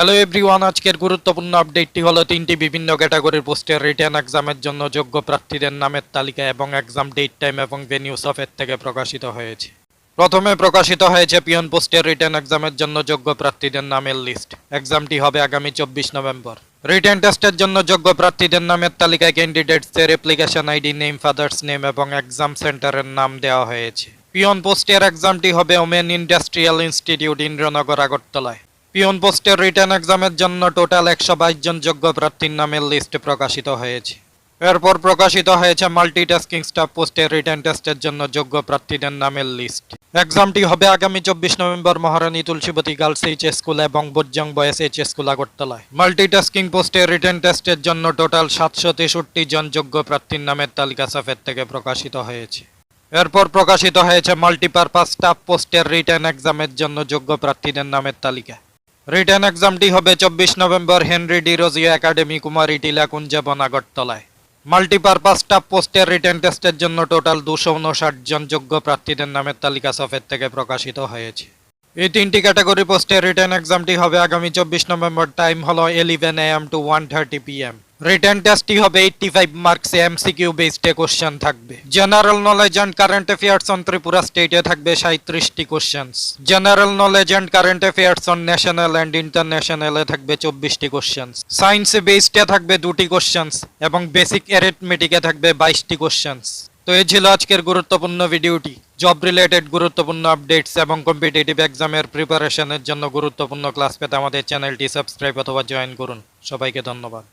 Hello everyone আজকের গুরুত্বপূর্ণ আপডেটটি হলো তিনটি বিভিন্ন ক্যাটাগরির পোস্টের রিটার্ন এক্সামের জন্য যোগ্য প্রার্থীদের নামের তালিকা এবং এক্সাম ডেট টাইম এবং ভেনিউ সফের থেকে প্রকাশিত হয়েছে। প্রথমে প্রকাশিত হয়েছে পিয়ন পোস্টের রিটার্ন এক্সামের জন্য যোগ্য প্রার্থীদের নামের লিস্ট এক্সামটি হবে আগামী চব্বিশ নভেম্বর। রিটার্ন টেস্টের জন্য যোগ্য প্রার্থীদের নামের তালিকায় ক্যান্ডিডেটসের application ID name father's name এবং এক্সাম সেন্টারের নাম দেওয়া হয়েছে। পিয়ন পোস্টের এক্সামটি হবে ওমেন ইন্ডাস্ট্রিয়াল ইনস্টিটিউট ইন্দ্রনগর, আগরতলায়। পিয়ন পোস্টের রিটার্ন এক্সামের জন্য টোটাল একশো বাইশ জন যোগ্য প্রার্থীর নামের লিস্ট প্রকাশিত হয়েছে। এরপর প্রকাশিত হয়েছে মাল্টিটাস্কিং স্টাফ পোস্টের রিটার্ন টেস্টের জন্য যোগ্য প্রার্থীদের নামের লিস্ট। এক্সামটি হবে আগামী চব্বিশ November Maharani Tulsibati girls H school এবং বজ্জাং বয়েস এইচ স্কুল আগরতলায়। মাল্টিটাস্কিং পোস্টের রিটার্ন টেস্টের জন্য টোটাল সাতশো তেষট্টি জন যোগ্য প্রার্থীর নামের তালিকা সাফের থেকে প্রকাশিত হয়েছে। এরপর প্রকাশিত হয়েছে মাল্টিপারপাস স্টাফ পোস্টের রিটার্ন এক্সামের জন্য যোগ্য প্রার্থীদের নামের তালিকা। রিটার্ন এক্সামটি হবে চব্বিশ November Henry D rosea academy, Kumari Tila, Kunjaban, আগরতলায়। মাল্টিপারপাস স্টাফ পোস্টের রিটার্ন টেস্টের জন্য টোটাল দুশো উনষাট জন যোগ্য প্রার্থীদের নামের তালিকা সফের থেকে প্রকাশিত হয়েছে। এই তিনটি ক্যাটাগরি পোস্টের রিটার্ন এক্সামটি হবে আগামী চব্বিশ নভেম্বর। টাইম হল eleven A M to one thirty P M return টেস্টটি হবে এইটটি ফাইভ মার্কসে এমসিকিউ বেসড কোশ্চেন থাকবে। General knowledge and current affairs on Tripura স্টেটে থাকবে সাঁত্রিশটি questions general knowledge and current affairs on national and ইন্টারন্যাশনালে থাকবে চব্বিশটি questions সায়েন্সে বেসডে থাকবে দুটি কোশ্চেন্স এবং বেসিক অ্যারিথমেটিকে থাকবে বাইশটি কোশ্চেন্স তো এই ছিল আজকের গুরুত্বপূর্ণ ভিডিওটি। জব রিলেটেড গুরুত্বপূর্ণ আপডেটস এবং কম্পিটিটিভ এক্সামের প্রিপারেশনের জন্য গুরুত্বপূর্ণ ক্লাস পেতে আমাদের চ্যানেলটি সাবস্ক্রাইব অথবা জয়েন করুন। সবাইকে ধন্যবাদ।